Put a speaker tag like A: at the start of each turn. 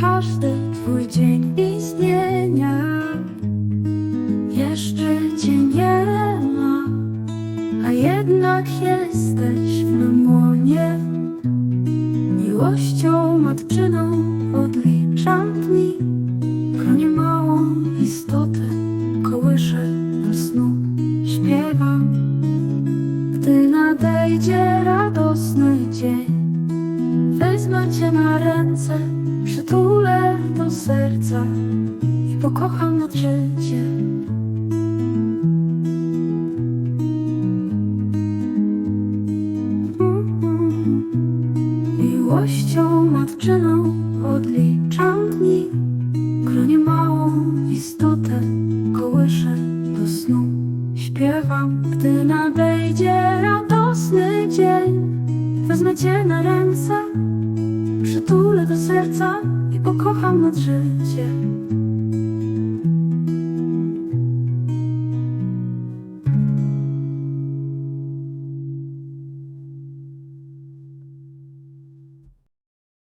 A: każdy twój dzień istnienia. Jeszcze cię nie ma, a jednak jesteś w łonie. Miłością matczyną odliczam dni, chronię małą istotę, kołyszę do snu, śpiewam. Gdy nadejdzie radosny cię na ręce, przytulę do serca i pokocham na życie. Miłością matczyną odliczam dni, chronię małą istotę, kołyszę do snu. Śpiewam, gdy nadejdzie radosny dzień. Wezmę cię na ręce, do serca i pokocham nad życie.